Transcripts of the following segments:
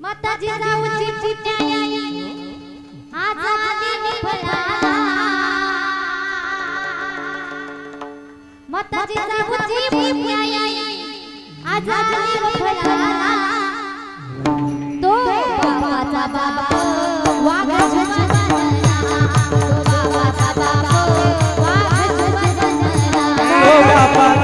माताजी जाऊची पुण्याई आजादी निफला माताजी जाऊची पुण्याई आजादी बाबा वाघाच्या बाबा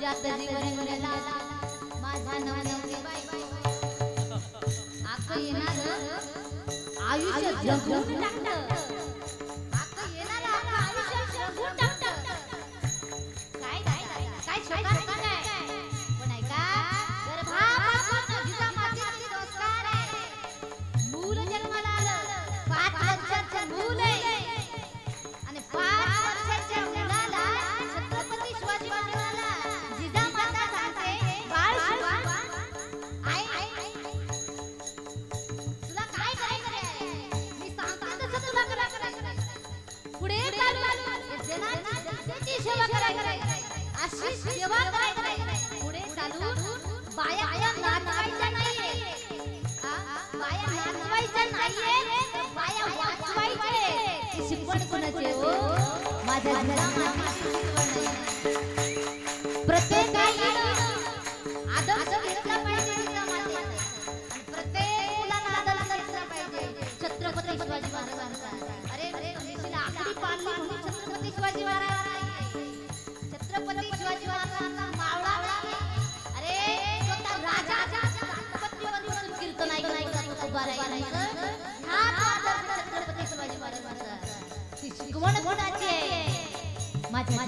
जास्त जीवन मुलाला येणार आयुष्य जगून टाकलं सेवा करायची अशी सेवा करायची पुढे चालून बाया नाचवायच्या नाहीये बाया नाचवायच्या नाहीये बाया वाचवायचे शिकवण कोणाचे हो माझ्या घरा छत्रपती शिवाजी महाराजांचा मावळा. अरे स्वतः राजा. राजपतीवरून कीर्तन ऐकायला उभा राहिला हा आदर्श छत्रपती शिवाजी महाराजांचा शिकवण कोणाची आहे? माझ्या